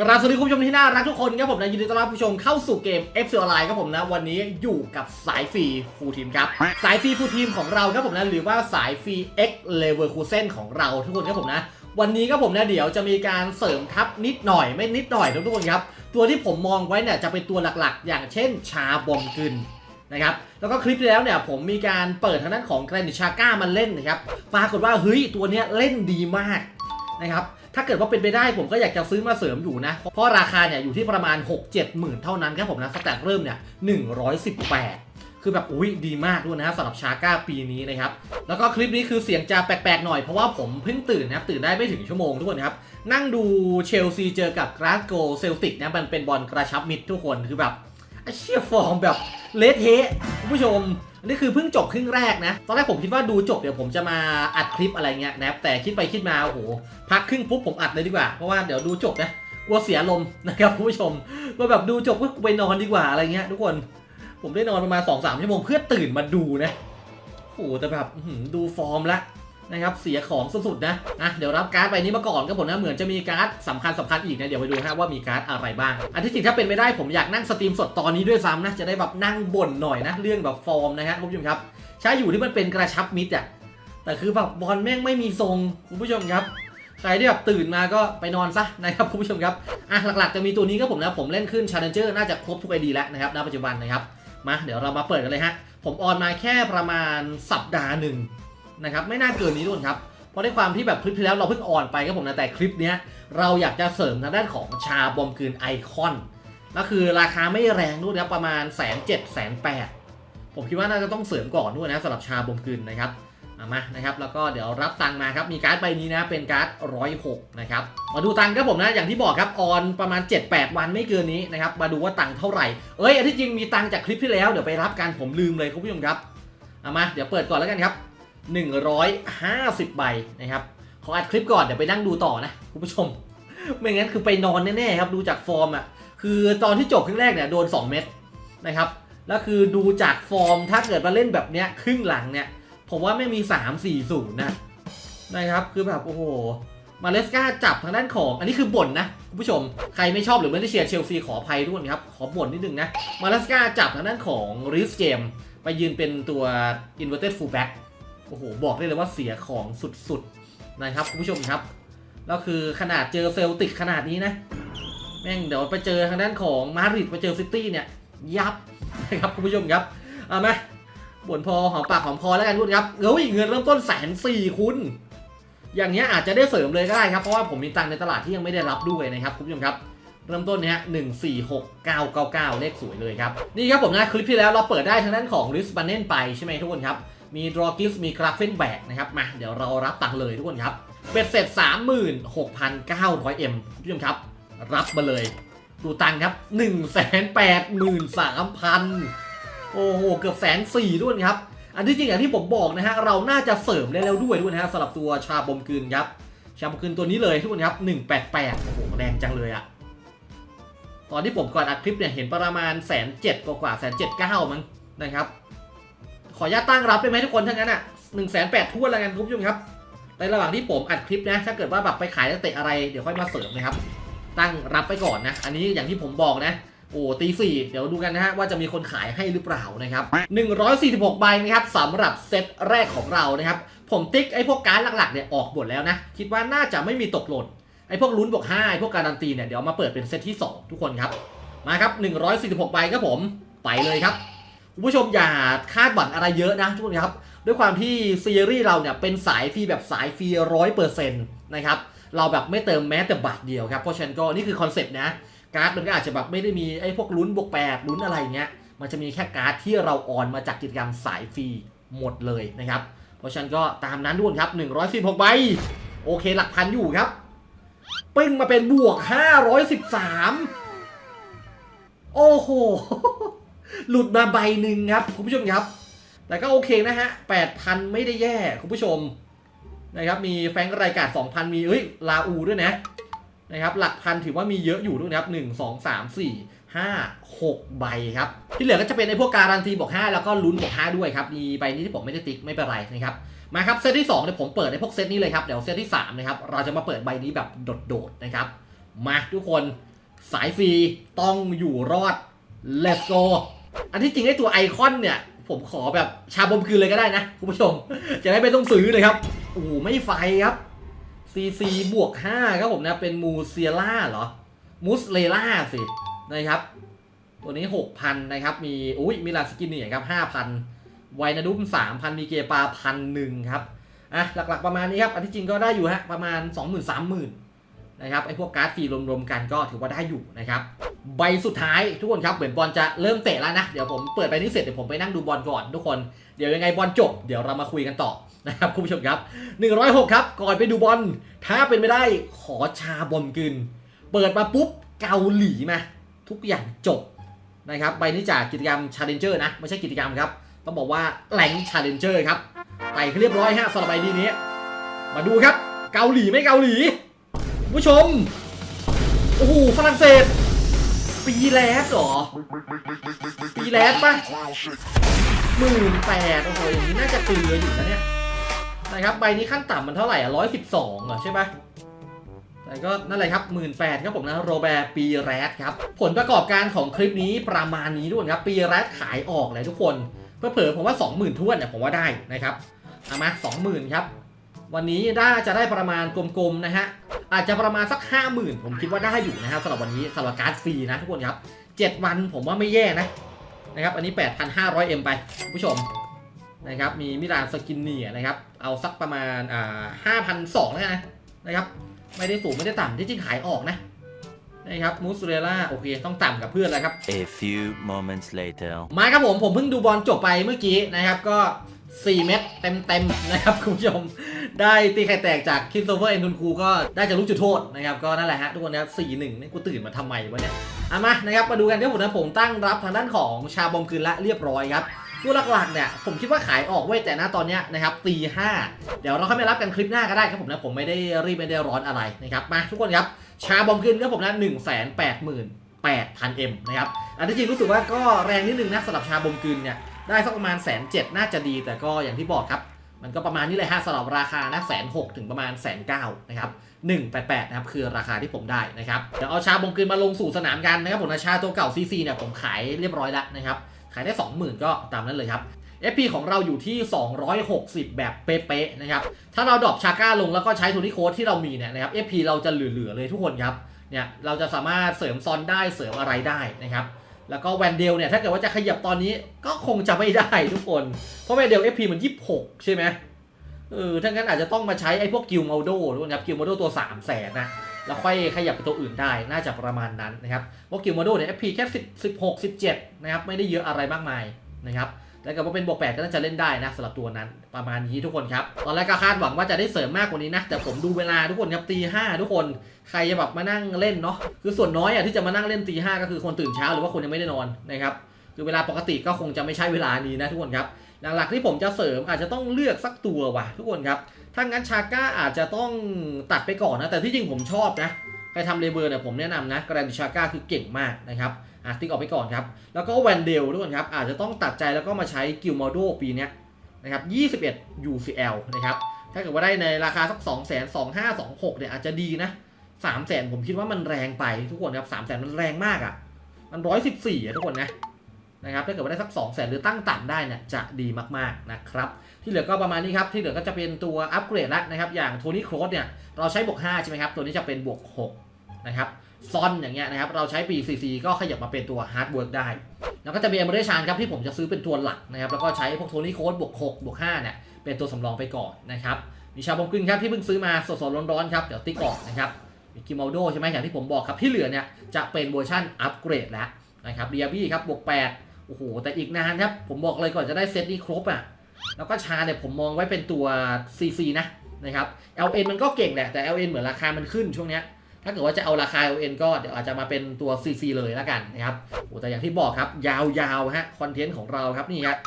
กราบสวัสดีคุณผู้ชมที่น่ารักทุกคนครับผมนะยินดีต้อนรับผู้ชมเข้าสู่เกม f c Online ครับผมนะวันนี้อยู่กับสายฟรีฟูทีมครับ สายฟรีฟูทีมของเราครับผมนะหรือว่าสายฟรี X Leverkusen ของเราทุกคนครับผมนะวันนี้ครับผมนะเดี๋ยวจะมีการเสริมทัพนิดหน่อยไม่นิดหน่อยทุกคนครับตัวที่ผมมองไว้เนี่ยจะเป็นตัวหลักๆ อย่างเช่นชาบอมกึนนะครับแล้วก็คลิปที่แล้วเนี่ยผมมีการเปิดทางด้านของแกรนิชาก้ามาเล่นนะครับปรากฏว่าเฮ้ยตัวเนี้ยเล่นดีมากนะครับ ถ้าเกิดว่าเป็นไปได้ผมก็อยากจะซื้อมาเสริมอยู่นะ เพราะราคาเนี่ยอยู่ที่ประมาณ 6 7หมื่นเท่านั้นครับผมนะสแตทเริ่มเนี่ย118คือแบบอุ้ยดีมากด้วยนะสำหรับชาก้าปีนี้นะครับ แล้วก็คลิปนี้คือเสียงจะแปลกๆหน่อยเพราะว่าผมเพิ่งตื่นนะครับ ตื่นได้ไม่ถึงชั่วโมงทุกคนครับ นั่งดูเชลซีเจอกับกราสโกเซลติกนะมันเป็นบอลกระชับมิดทุกคนคือแบบเชี่ยฟอร์มแบบเละเทะคุณผู้ชม อันนี่คือเพิ่งจบครึ่งแรกนะ ตอนแรกผมคิดว่าดูจบเดี๋ยวผมจะมาอัดคลิปอะไรเงี้ยนะครับ แต่คิดไปคิดมาโอ้โห พักครึ่งปุ๊บผมอัดเลยดีกว่า เพราะว่าเดี๋ยวดูจบนะ กลัวเสียลมนะครับคุณผู้ชมว่าแบบดูจบก็ไปนอนดีกว่าอะไรเงี้ยทุกคน ผมได้นอนประมาณ2อสชั่วโมงเพื่อตื่นมาดูนะ โอ้โหแต่แบบดูฟอร์มละ นะครับเสียของสุดๆนะอะเดี๋ยวรับการ์ดใบนี้มาก่อนก็ผมนะเหมือนจะมีการ์ดสำคัญสำคัญอีกนะเดี๋ยวไปดูฮะว่ามีการ์ดอะไรบ้าง อันที่จริงถ้าเป็นไม่ได้ผมอยากนั่งสตรีมสดตอนนี้ด้วยซ้ำนะจะได้แบบนั่งบ่นหน่อยนะเรื่องแบบฟอร์มนะฮะคุณผู้ชมครับใช้อยู่ที่มันเป็นกระชับมิดอะแต่คือแบบบอลแม่งไม่มีทรงคุณผู้ชมครับใครที่แบบตื่นมาก็ไปนอนซะนะครับคุณผู้ชมครับอะหลักๆจะมีตัวนี้ก็ผมนะผมเล่นขึ้น Challenger น่าจะครบทุกไอดีแล้วนะครับณปัจจุบันนะครับมาเดี๋ยวเรามาเปิดกันเลยฮะผมออนมาแค่ประมาณสัปดาห์หนึ่ง นะครับไม่น่าเกินนี้ด้วยครับเพราะในความที่แบบคลิปที่แล้วเราเพิ่งออนไปครับผมนะแต่คลิปนี้เราอยากจะเสริมทางด้านของชาบอมกลืนไอคอนก็คือราคาไม่แรงด้วยนะประมาณแสนเจ็ดแสนแปดผมคิดว่าน่าจะต้องเสริมก่อนด้วยนะสำหรับชาบอมกลืนนะครับเอามานะครับแล้วก็เดี๋ยวรับตังค์มาครับมีการ์ดใบนี้นะเป็นการ์ดร้อยหกนะครับมาดูตังค์ครับผมนะอย่างที่บอกครับออนประมาณ 7-8 วันไม่เกินนี้นะครับมาดูว่าตังค์เท่าไหร่เอ้ยอันที่จริงมีตังค์จากคลิปที่แล้วเดี๋ยวไปรับกันผมลืมเลยคุณผู้ชมครับเอามาเดี๋ยวเปิดก่อนแล้วกันครับ 150 ใบนะครับ ขออัดคลิปก่อนเดี๋ยวไปนั่งดูต่อนะคุณผู้ชม ไม่งั้นคือไปนอนแน่ๆครับ ดูจากฟอร์มอะ คือตอนที่จบครึ่งแรกเนี่ยโดน 2 เม็ดนะครับ แล้วคือดูจากฟอร์มถ้าเกิดมาเล่นแบบเนี้ยครึ่งหลังเนี่ย ผมว่าไม่มี 3 4 0นะนะครับ คือแบบโอ้โห มาเลสกาจับทางด้านของ อันนี้คือบ่นนะคุณผู้ชม ใครไม่ชอบหรือไม่ได้เชียร์เชลซีขออภัยด้วยนครับ ขอบ่นนิดนึงนะ มาเลสกาจับทางด้านของริสเกมไปยืนเป็นตัว inverted fullback โอ้โห บอกได้เลยว่าเสียของสุดๆนะครับคุณผู้ชมครับ แล้วคือขนาดเจอเซลติกขนาดนี้นะ แม่งเดี๋ยวไปเจอทางด้านของมาดริดไปเจอซิตี้เนี่ย ยับนะครับคุณผู้ชมครับ เอาไหมบ่นพอหอมปากหอมคอแล้วกันคุณครับเฮ้ยเงินเริ่มต้นแสนสี่คุณอย่างเงี้ยอาจจะได้เสริมเลยก็ได้ครับเพราะว่าผมมีตังค์ในตลาดที่ยังไม่ได้รับด้วยนะครับคุณผู้ชมครับเริ่มต้นเนี้ยหนึ่งสี่หกเก้าเก้าเก้าเลขสวยเลยครับ นี่ครับผมนะคลิปที่แล้วเราเปิดได้ทางด้านของริสบันเนนไปใช่ไหมทุกคนครับ มีดรอกิสมีกราฟเฟนแบกนะครับมาเดี๋ยวเรารับตังค์เลยทุกคนครับเบ็ดเสร็จ 36,900 M คุณผู้ชมครับ รับมาเลย ดูตังค์ครับ 183,000 โอ้โห เกือบแสนสี่ด้วยนครับ อันที่จริงอย่างที่ผมบอกนะฮะ เราน่าจะเสริมได้แล้วด้วยด้วยนะฮะสำหรับตัวชาบอมกืนครับ ชาบอมกืนตัวนี้เลยทุกคนครับ 188 โอ้โห แรงจังเลยอะตอนที่ผมก่อนอัดคลิปเนี่ย เห็นประมาณแสนเจ็ดกว่าแสนเจ็ดเก้ามั้งนะครับ ออนุญาตตั้งรับได้ไหมทุกคนทั้งนั้นอะหนึ่งแสนแปดทั่วนแล้วกันคุณผู้ชมครับ ในระหว่างที่ผมอัดคลิปนะ ถ้าเกิดว่าแบบไปขายนักเตะอะไรเดี๋ยวค่อยมาเสริมนะครับ ตั้งรับไปก่อนนะ อันนี้อย่างที่ผมบอกนะโอ้ตีสี่เดี๋ยวดูกันนะฮะว่าจะมีคนขายให้หรือเปล่านะครับ146 ใบนะครับสำหรับเซตแรกของเรานะครับ ผมติ๊กไอ้พวกการ์ดหลักๆเนี่ยออกหมดแล้วนะ คิดว่าน่าจะไม่มีตกหล่นไอ้พวกลุ้นบวก5ไอ้พวกการันตีเนี่ยเดี๋ยวมาเปิดเป็นเซตที่ 2 ทุกคนครับ มาครับ 146 ใบครับผม ไปเลยครับ คุณผู้ชมอย่าคาดหวังอะไรเยอะนะทุกคนครับ ด้วยความที่ซีรีส์เราเนี่ยเป็นสายฟรีแบบสายฟรีร้อยเปอร์เซ็นต์นะครับ เราแบบไม่เติมแม้แต่บาทเดียวครับ เพราะฉะนั้นก็นี่คือคอนเซ็ปต์นะ การ์ดมันก็อาจจะแบบไม่ได้มีไอ้พวกลุ้นบวกแปดลุ้นอะไรเงี้ย มันจะมีแค่การ์ดที่เราออนมาจากกิจกรรมสายฟรีหมดเลยนะครับ เพราะฉะนั้นก็ตามนั้นด้วยครับ116ใบ โอเคหลักพันอยู่ครับปึ้งมาเป็นบวก 513 โอ้โห หลุดมาใบหนึ่งครับ คุณผู้ชมครับ แต่ก็โอเคนะฮะ8,000ไม่ได้แย่คุณผู้ชมนะครับมีแฟงรายการ2,000 มีเอ้ยลาอูด้วยนะนะครับหลักพันถือว่ามีเยอะอยู่ด้วยนะครับ 1 2 3 4 5 6 ใบครับ ที่เหลือก็จะเป็นในพวกการันตีบอก5แล้วก็ลุ้นบอก5ด้วยครับ มีใบนี้ที่ผมไม่ได้ติ๊กไม่เป็นไรนะครับ มาครับเซตที่2เนี่ยผมเปิดในพวกเซตนี้เลยครับ เดี๋ยวเซตที่3นะครับเราจะมาเปิดใบนี้แบบโดดๆนะครับ มาทุกคนสายฟรีต้องอยู่รอด let's go อันที่จริงไอ้ตัวไอคอนเนี่ย ผมขอแบบชาบมคืนเลยก็ได้นะคุณผู้ชม จะได้ไม่ต้องซื้อเลยครับโอ้ไม่ไฟครับ CC บวก5ครับผมนะ เป็นมูเซียล่าเหรอ มูสเลล่าสินะครับ ตัวนี้6,000นะครับ มีอุ้ยมีลาสกินเนี่ยครับ5,000ไวนาดุม3,000มีเกปาพันหนึ่งครับอะหลักๆประมาณนี้ครับ อันที่จริงก็ได้อยู่ฮะประมาณ20,000 30,000นะครับไอพวกการ์ดฟรีรวมๆกันก็ถือว่าได้อยู่นะครับ ใบสุดท้ายทุกคนครับเหมือนบอลจะเริ่มเตะแล้วนะ เดี๋ยวผมเปิดใบนี้เสร็จเดี๋ยวผมไปนั่งดูบอลก่อนทุกคนเดี๋ยวยังไงบอลจบเดี๋ยวเรามาคุยกันต่อนะครับคุณผู้ชมครับ 106 ครับ ก่อนไปดูบอลถ้าเป็นไม่ได้ขอชาบอมกึนเปิดมาปุ๊บเกาหลีมาทุกอย่างจบนะครับใบนี้จากกิจกรรม Challenger นะ ไม่ใช่กิจกรรมครับ ต้องบอกว่าแหลง Challenger ครับไต่เรียบร้อยฮะสำหรับใบนี้นี้มาดูครับ เกาหลีไม่เกาหลีผู้ชมโอ้โหฝรั่งเศส ปีแรกเหรอ ปีแรกปะหมื่นแปดโอ้โหอย่างนี้น่าจะเกลืออยู่นะเนี่ยนะครับใบนี้ขั้นต่ำมันเท่าไหร่อะร้อยสิบสองเหรอใช่ปะแต่ก็นั่นแหละครับหมื่นแปดครับผมนะโรแบร์ปีแรดครับ ผลประกอบการของคลิปนี้ประมาณนี้ด้วยครับ ปีแรดขายออกเลยทุกคนเพื่อเผลอผมว่า 20,000ท้วนเนี่ยผมว่าได้นะครับเอามา 20,000 ครับ วันนี้ได้จะได้ประมาณกลมๆนะฮะอาจจะประมาณสัก 50,000 ผมคิดว่าได้อยู่นะครับสำหรับวันนี้สำหรับการ์ดฟรีนะทุกคนครับ 7 วันผมว่าไม่แย่นะนะครับอันนี้ 8,500M ไปคุณผู้ชมนะครับมีมิลานสกินเนียนะครับเอาสักประมาณอ่า5,200แล้วกันนะครับไม่ได้สูงไม่ได้ต่ำที่จริงขายออกนะนะครับมูสเรล่าโอเคต้องต่ำกับเพื่อนแล้วครับ A few moments later. มาครับผมผมเพิ่งดูบอลจบไปเมื่อกี้นะครับก็ 4 เม็ดเต็มๆนะครับคุณผู้ชม ได้ตีไข่แตกจากคินโซเวอร์เอ็นคุณครูก็ได้จากลูกจุดโทษนะครับ ก็นั่นแหละฮะทุกคนนะครับสี่หนึ่งนี่กูตื่นมาทำไมวะเนี่ยเอามานะครับมาดูกันที่ผมนะผมตั้งรับทางด้านของชาบอมคืนละเรียบร้อยครับตัวหลักๆเนี่ยผมคิดว่าขายออกเว้ยแต่ณตอนเนี้ยนะครับตีห้าเดี๋ยวเราค่อยไปรับกันคลิปหน้าก็ได้ครับผมนะผมไม่ได้รีบไม่ได้ร้อนอะไรนะครับมาทุกคนครับชาบอมคืนครับผมนะหนึ่งแสนแปดหมื่น 8,000M นะครับ อันที่จริงรู้สึกว่าก็แรงนิดนึงนะสำหรับชาบมกืนเนี่ย ได้สักประมาณแสนเจ็ดน่าจะดีแต่ก็อย่างที่บอกครับ มันก็ประมาณนี้เลยฮะสำหรับราคานะแสนหกถึงประมาณแสนเก้านะครับ188 นะครับ คือราคาที่ผมได้นะครับ เดี๋ยวเอาชาบมกลืนมาลงสู่สนามกันนะครับผมชาตัวเก่า CC เนี่ยผมขายเรียบร้อยแล้วนะครับ ขายได้ 20,000 ก็ตามนั้นเลยครับ FP ของเราอยู่ที่ 260 แบบเป๊ะๆนะครับ ถ้าเราดรอปชาก้าลงแล้วก็ใช้โทนี่โค้ดที่เรามีเนี่ยนะครับ FP เราจะเหลือๆเลยทุกคนครับ เนี่ยเราจะสามารถเสริมซอนได้เสริมอะไรได้นะครับ แล้วก็แวนเดลเนี่ยถ้าเกิดว่าจะขยับตอนนี้ก็คงจะไม่ได้ทุกคน เพราะแวนเดลเอฟพีมันยี่หกใช่ไหมเออถ้างั้นอาจจะต้องมาใช้ไอ้พวกกิลมาโดด้วยนะครับกิลมาโดตัว3ามแสนนะแล้วค่อยขยับไปตัวอื่นได้น่าจะประมาณนั้นนะครับเพราะกิลมาโดเนี่ยเอฟพีแค่สิบสิบหกสิบเจ็ดนะครับไม่ได้เยอะอะไรมากมายนะครับ แล้วก็เป็นบวก8ก็น่าจะเล่นได้นะสำหรับตัวนั้นประมาณนี้ทุกคนครับ ตอนแรกก็คาดหวังว่าจะได้เสริมมากกว่านี้นะ แต่ผมดูเวลาทุกคนครับตีห้าทุกคนใครจะแบบมานั่งเล่นเนาะคือส่วนน้อยอะที่จะมานั่งเล่นตีห้าก็คือคนตื่นเช้าหรือว่าคนยังไม่ได้นอนนะครับคือเวลาปกติก็คงจะไม่ใช่เวลานี้นะทุกคนครับหลักๆที่ผมจะเสริมอาจจะต้องเลือกสักตัวว่ะทุกคนครับถ้างั้นชาก้าอาจจะต้องตัดไปก่อนนะแต่ที่จริงผมชอบนะใครทำเลเบอร์เนี่ยผมแนะนำนะกราดิชาก้าคือเก่งมากนะครับ อะติ๊กออกไปก่อนครับ แล้วก็แวนเดลทุกคนครับ อาจจะต้องตัดใจแล้วก็มาใช้กิลมอโดปีนี้นะครับ 21 UCL นะครับ ถ้าเกิดว่าได้ในราคาสัก2 0 0 0 0 2 5 2 6 เนี่ยอาจจะดีนะ 3 0 0 0 0ผมคิดว่ามันแรงไปทุกคนครับ 3 0 0 0 0มันแรงมากอะ่ะ มัน 114อะทุกคนนะนะครับถ้าเกิดว่าได้สัก 2 0 0 0 0หรือตั้งต่ำได้เนี่ยจะดีมากๆนะครับ ที่เหลือก็ประมาณนี้ครับ ที่เหลือก็จะเป็นตัวอัปเกรดแล้วนะครับ อย่างโทนี่โครสเนี่ยเราใช้บวก5ใช่ไหมครับ ตัวนี้จะเป็นบวก 6 นะครับซอนอย่างเงี้ยนะครับเราใช้ปี CC ก็ขยับมาเป็นตัวฮาร์ดเวิร์กได้ แล้วก็จะมีเอเมอร์ชานครับที่ผมจะซื้อเป็นตัวหลักนะครับแล้วก็ใช้พวกโทนี่โค้ดบวก6บวก5เนี่ยเป็นตัวสำรองไปก่อนนะครับมีชาบอมกึนครับที่เพิ่งซื้อมาสดๆร้อนๆครับเดี๋ยวติ๊กออกนะครับมีกิม a ลโดใช่ไหมอย่างที่ผมบอกครับที่เหลือเนี่ยจะเป็นเวอร์ชันอัปเกรดแล้วนะครับเดียบี้ครับบวก8โอ้โหแต่อีกนานครับผมบอกเลยก่อนจะได้เซตนี้ครบอะแล้วก็ชาเนี่ยผมมองไว้เป็นตัว CC นะนะครับ LN มันก็เก่งแหละแต่ LN เหมือนราคามันขึ้นช่วงเนี้ย ถ้าเกิดว่าจะเอาราคา LN ก็เดี๋ยวอาจจะมาเป็นตัว CC เลยแล้วกันนะครับโอ้แต่อย่างที่บอกครับ ยาวๆฮะคอนเทนต์ของเราครับนี่ครับ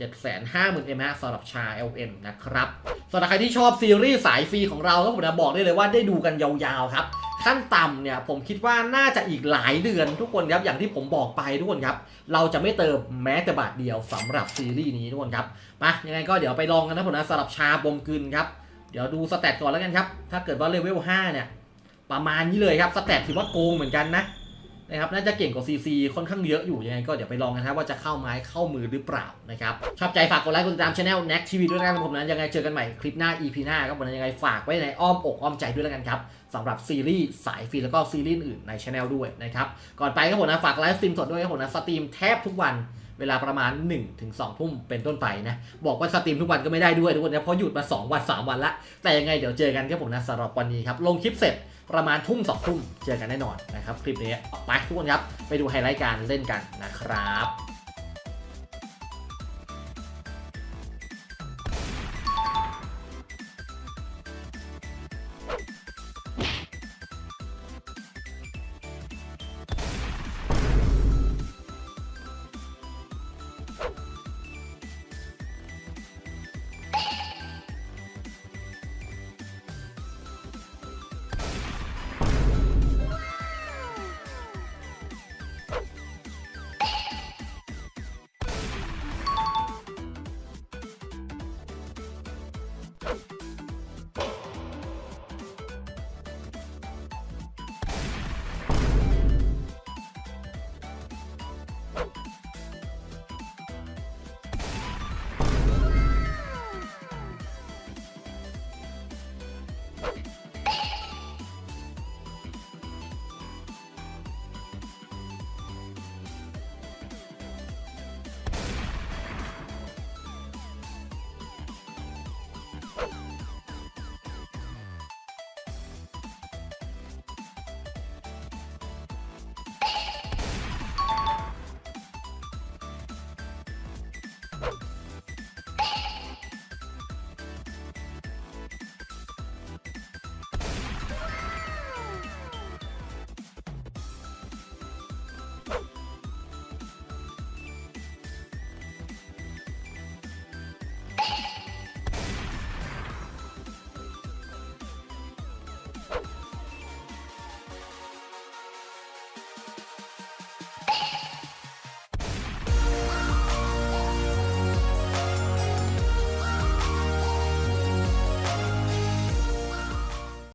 750,000 m ฮะสำหรับชา LN นะครับสำหรับใครที่ชอบซีรีส์สายฟรีของเราก็ผมจะบอกได้เลยว่าได้ดูกันยาวๆครับ ขั้นต่ำเนี่ยผมคิดว่าน่าจะอีกหลายเดือนทุกคนครับ อย่างที่ผมบอกไปทุกคนครับ เราจะไม่เติมแม้แต่บาทเดียวสำหรับซีรีส์นี้ทุกคนครับมายังไงก็เดี๋ยวไปลองกันนะผมนะสำหรับชาบมกึนครับ เดี๋ยวดูสแตทก่อนแล้วกันครับ ถ้าเกิดว่าเลเวล5เนี่ย ประมาณนี้เลยครับสแตทถือว่าโกงเหมือนกันนะนะครับน่าจะเก่งกว่า CC ค่อนข้างเยอะอยู่ยังไงก็เดี๋ยวไปลองกันนะว่าจะเข้าไม้เข้ามือหรือเปล่านะครับชอบใจฝากกดไลค์กดติดตามช anel Neck TV ด้วยนะครับผมนะยังไงเจอกันใหม่คลิปหน้า EP หน้าครับผมนะยังไงฝากไว้ในอ้อมอกอ้อมใจด้วยแล้วกันครับสำหรับซีรีส์สายฟรีแล้วก็ซีรีส์อื่นในช anel ด้วยนะครับก่อนไปครับผมนะฝากไลฟ์สตรีมสดด้วยครับผมนะสตรีมแทบทุกวันเวลาประมาณ1-2ถึง2ทุ่มเป็นต้นไปนะ บอกว่าสตรีมทุกวันก็ไม่ได้ด้วยทุกคนนะเพราะหยุดมา 2 วัน 3 วันละแต่ยังไงเดี๋ยวเจอกันครับผมนะสำหรับวันนี้ครับลงคลิปเสร็จ ประมาณทุ่มสองทุ่มเจอกันแน่นอนนะครับ คลิปนี้ไปทุกคนครับ ไปดูไฮไลท์การเล่นกันนะครับ Oh.